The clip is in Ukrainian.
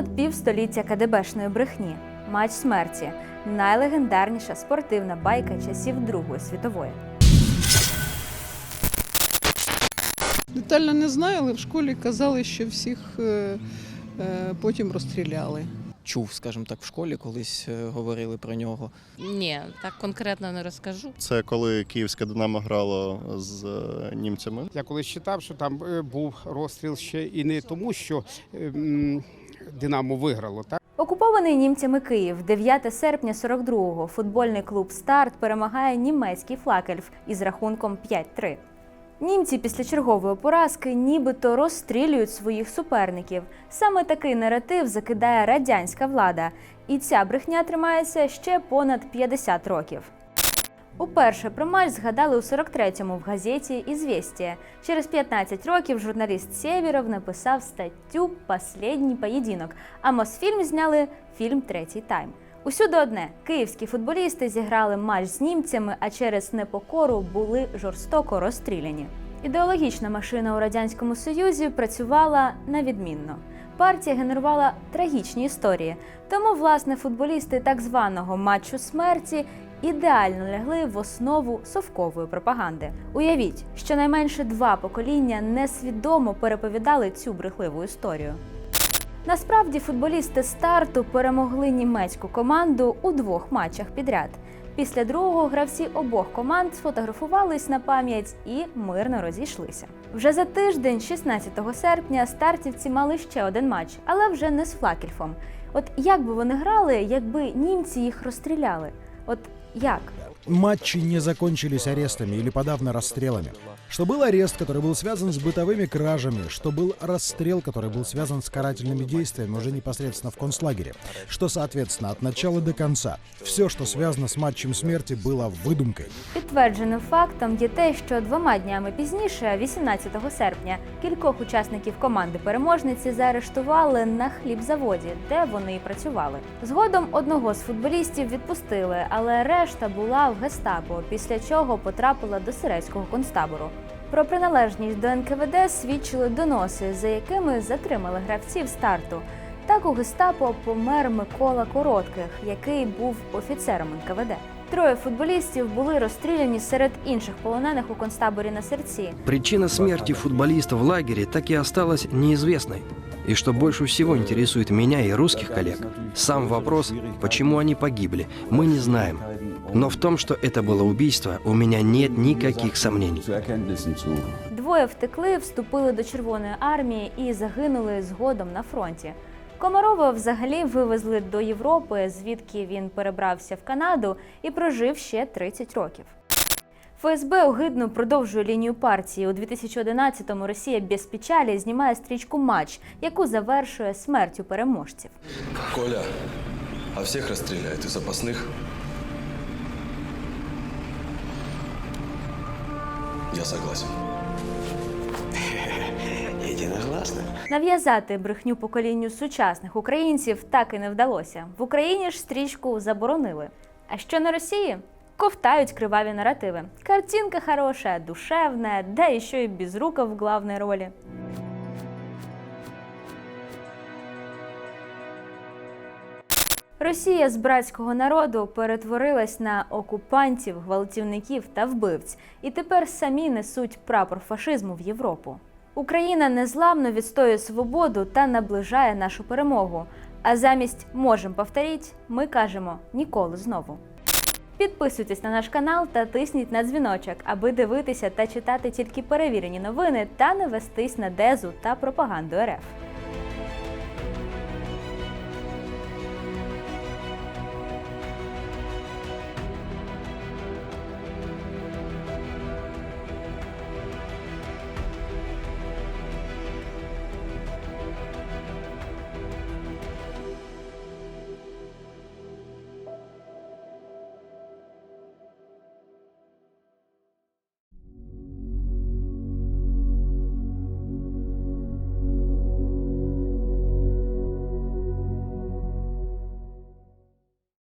Понад півстоліття КДБшної брехні. Матч смерті найлегендарніша спортивна байка часів Другої світової. Детально не знаю, але в школі казали, що всіх е, е, потім розстріляли. Чув, скажімо так, в школі колись е, говорили про нього. Ні, так конкретно не розкажу. Це коли київське Динамо грало з е, німцями. Я колись читав, що там е, був розстріл ще і не тому, що е, Динамо виграло, так? Окупований німцями Київ 9 серпня 42-го футбольний клуб Старт перемагає німецький флакельф із рахунком 5-3. Німці після чергової поразки нібито розстрілюють своїх суперників. Саме такий наратив закидає радянська влада, і ця брехня тримається ще понад 50 років. Уперше про матч згадали у 43-му в газеті «Ізвєстія». Через 15 років журналіст Сєвєров написав статтю «Последній поєдинок», а Мосфільм зняли фільм Третій тайм. Усюди одне київські футболісти зіграли матч з німцями, а через непокору були жорстоко розстріляні. Ідеологічна машина у радянському союзі працювала на відмінно. Партія генерувала трагічні історії, тому власне футболісти так званого матчу смерті ідеально лягли в основу совкової пропаганди. Уявіть, щонайменше два покоління несвідомо переповідали цю брехливу історію. Насправді футболісти старту перемогли німецьку команду у двох матчах підряд. Після другого гравці обох команд сфотографувались на пам'ять і мирно розійшлися. Вже за тиждень, 16 серпня, стартівці мали ще один матч, але вже не з Флакельфом. От як би вони грали, якби німці їх розстріляли? От як? Матчи не закончились арестами или подавно расстрелами Что был арест, который был связан с бытовыми кражами, что был расстрел, который был связан с карательными действиями уже непосредственно в концлагере, что, соответственно, от начала до конца все, что связано с матчем смерти, было выдумкой. Підтвердженим фактом є те, що двома днями пізніше, 18 серпня, кількох учасників команди переможниці заарештували на хлібзаводі, де вони і працювали. Згодом одного з футболістів відпустили, але решта була в гестапо, після чого потрапила до сирецького концтабору. Про приналежність до НКВД свідчили доноси, за якими затримали гравців старту. Так у гестапо помер Микола Коротких, який був офіцером НКВД. Троє футболістів були розстріляні серед інших полонених у концтаборі на серці. Причина смерти футболиста в лагере так и осталась неизвестной. И что больше всего интересует меня и русских коллег, сам вопрос, почему они погибли, мы не знаем. Но в том, что это было убийство, у меня нет никаких сомнений. Двоє втекли, вступили до Червоної армії і загинули згодом на фронті. Комарова взагалі вивезли до Європи, звідки він перебрався в Канаду і прожив ще 30 років. ФСБ огидно продовжує лінію партії. У 2011-му Росія без печалі знімає стрічку матч, яку завершує смертю переможців. Коля, а всех расстреляют и запасных? Я согласен. Нав'язати брехню поколінню сучасних українців так і не вдалося. В Україні ж стрічку заборонили. А що на Росії? Ковтають криваві наративи. Картинка хороша, душевна, да і ще й рука в главній ролі. Росія з братського народу перетворилась на окупантів, гвалтівників та вбивць, і тепер самі несуть прапор фашизму в Європу. Україна незламно відстоює свободу та наближає нашу перемогу. А замість можем повторіть, ми кажемо ніколи знову. Підписуйтесь на наш канал та тисніть на дзвіночок, аби дивитися та читати тільки перевірені новини та не вестись на дезу та пропаганду РФ.